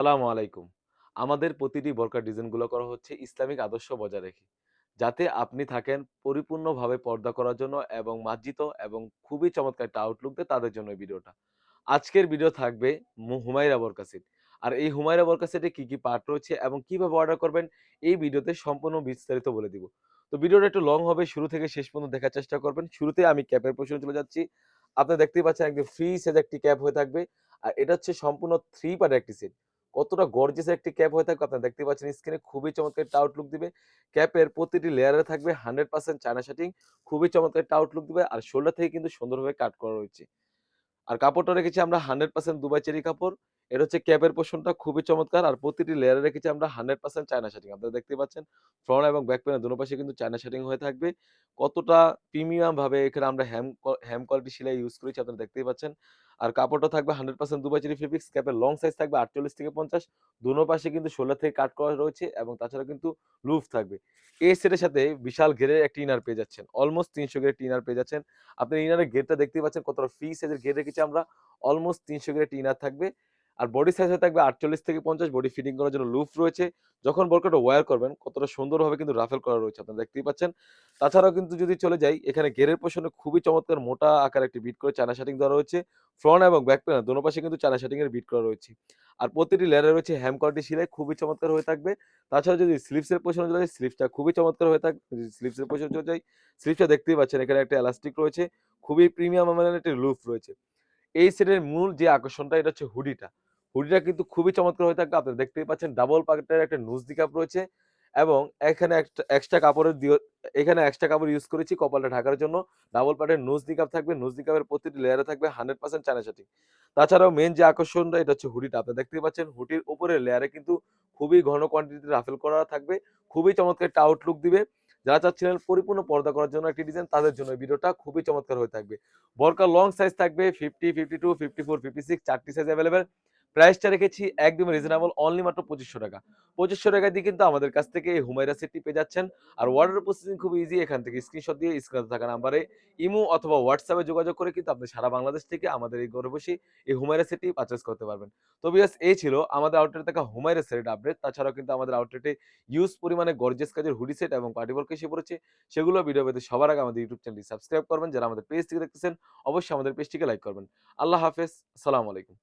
সালামু আলাইকুম। আমাদের প্রতিটি বোরকার ডিজাইনগুলো করা হচ্ছে ইসলামিক আদর্শ বজায় রেখে। যাতে আপনি থাকেন পরিপূর্ণভাবে পর্দা করার জন্য এবং মার্জিত এবং খুবই চমৎকার একটা আউটলুক তাদের জন্য ভিডিওটা। আজকের ভিডিও থাকবে হুমায়রা বোরকা সেট। আর এই হুমায়রা বোরকা সেটে কি, কি পার্ট রয়েছে এবং কীভাবে অর্ডার করবেন এই ভিডিওতে সম্পূর্ণ বিস্তারিত বলে দিব। তো ভিডিওটা একটু লং হবে শুরু থেকে শেষ পর্যন্ত দেখার চেষ্টা করবেন। শুরুতে আমি ক্যাপের পোরশনে চলে যাচ্ছি। আপনারা দেখতেই পাচ্ছেন একদম ফ্রি সাইজ একটি ক্যাপ হয়ে থাকবে। আর এটা হচ্ছে সম্পূর্ণ 3 পার্টের একটি সেট। কতটা গর্জিয়াস একটি ক্যাপ হয়ে থাকবে আপনারা দেখতে পাচ্ছেন স্ক্রিনে খুবই চমৎকার একটা আউটলুক দিবে। ক্যাপের প্রতিটি লেয়ারে থাকবে 100% চায়না শার্টিং খুবই চমৎকার একটা আউটলুক দিবে। আর শোল্ডার থেকে কিন্তু সুন্দরভাবে কাট করা রয়েছে। আর কাপড়টা রেখেছি আমরা 100% দুবাই চেরি কাপড়। এটা হচ্ছে ক্যাপের পোরশনটা খুবই চমৎকার। আর প্রতিটি লেয়ারে রেখেছি আমরা 100% চায়না শার্টিং। আপনারা দেখতে পাচ্ছেন ফ্রন্ট এবং ব্যাক প্যানেল দোনো পাশে কিন্তু চায়না শার্টিং হয়ে থাকবে। কতটা প্রিমিয়াম ভাবে এখানে আমরা হ্যাম হ্যাম কোয়ালিটি সেলাই ইউজ করেছি আপনারা দেখতেই পাচ্ছেন। আর কাপড়টা থাকবে 100% দুবাই চেরি ফেব্রিক্স। ক্যাপের লং সাইজ থাকবে 48 থেকে 50 দোনো পাশে কিন্তু শোল্ডার থেকে কাট করা রয়েছে এবং তাছাড়া কিন্তু লুফ থাকবে। এই সেটের সাথে বিশাল ঘেরের একটি ইনার পেয়ে যাচ্ছেন। অলমোস্ট 300 গ্রেড একটি ইনার পেয়ে যাচ্ছেন। আপনি ইনারের ঘেরটা দেখতেই পাচ্ছেন কতটা ফ্রি সাইজের ঘের রেখেছি আমরা। অলমোস্ট 300 গ্রেড একটি ইনার থাকবে। আর বডি সাইজ হয়ে থাকবে 48 থেকে 50 বডি ফিটিং করার জন্য লুফ রয়েছে। যখন বোরকাটা ওয়্যার করবেন, কতটা সুন্দরভাবে কিন্তু রাফেল করা রয়েছে, আপনারা দেখতেই পাচ্ছেন। তাছাড়াও কিন্তু যদি চলে যাই, এখানে ঘেরের পোরশনে খুবই চমৎকার মোটা আকারে একটি বিট করে চায়না শার্টিং দেওয়া রয়েছে। ফ্রন্ট এবং ব্যাক প্যানেল দোনো পাশে কিন্তু চায়না শার্টিং এর বিট করা রয়েছে। আর প্রতিটি লেয়ারে রয়েছে হ্যাম কোয়ালিটি সেলাই, খুবই চমৎকার হয়ে থাকবে। তাছাড়া যদি স্লিপসের পোরশনে চলে যাই স্লিভসটা খুবই চমৎকার হয়ে থাকবে। স্লিভস এর চলে যায় স্লিপসটা দেখতেই পাচ্ছেন এখানে একটা এলাস্টিক রয়েছে। খুবই প্রিমিয়াম মানের একটি লুফ রয়েছে। এই সেটের মূল যে আকর্ষণটা, এটা হচ্ছে হুডিটা। হুডিটা কিন্তু খুবই চমৎকার হয়ে থাকবে। আপনারা দেখতেই পাচ্ছেন ডাবল পকেটের একটা নুজ নিকাব রয়েছে এবং এখানে একটা এক্সট্রা কাপড়ের এখানে এক্সট্রা কাপড় ইউজ করেছি কপালটা ঢাকার জন্য। ডাবল পার্টের নুজ নিকাব থাকবে। নুজ নিকাবের প্রতিটি লেয়ারে থাকবে 100% চায়না শার্টিং। তাছাড়াও মেন যে আকর্ষণটা এটা হচ্ছে হুডিটা। আপনারা দেখতেই পাচ্ছেন হুডির উপরের লেয়ারে কিন্তু খুবই ঘন কোয়ান্টিটিতে রাফেল করা থাকবে। খুবই চমৎকার একটা আউটলুক দিবে। যারা চাচ্ছিলেন পরিপূর্ণ পর্দা করার জন্য একটি ডিজাইন তাদের জন্য ভিডিওটা খুবই চমৎকার হয়ে থাকবে। বোরকার লং সাইজ থাকবে 50, 52, 54, 56 চারটি সাইজ এভেইলেবল। প্রাইসটা রেখেছি একদম রিজনেবল অনলি মাত্র ৳২৫০০ ৳২৫০০ দিয়ে কিন্তু আমাদের কাছ থেকে এই হুমায়রা সেটটি পেয়ে যাচ্ছেন। আর অর্ডার প্রসেসিং খুব ইজি এখান থেকে স্ক্রিনশট দিয়ে স্ক্রিনে থাকা নাম্বারে ইমো অথবা হোয়াটসঅ্যাপে যোগাযোগ করে কিন্তু আপনি সারা বাংলাদেশ থেকে আমাদের এই ঘরে বসে এই হুমায়রা সেটটি পারচেজ করতে পারবেন। তো ভিউয়ার্স এই ছিল আমাদের আউটলেটে থাকা হুমায়রা সেট আপডেট। তাছাড়াও কিন্তু আমাদের আউটলেটে ইউজ পরিমাণে গর্জেস কাজের হুডি সেট এবং পার্টি বোরকা এসে পড়েছে। সেগুলো ভিডিও পেতে সবার আগে আমাদের ইউটিউব চ্যানেলটি সাবস্ক্রাইব করবেন। যারা আমাদের পেজ থেকে দেখতেছেন, অবশ্যই আমাদের পেজটিকে লাইক করবেন। আল্লাহ হাফেজ। আসসালামু আলাইকুম।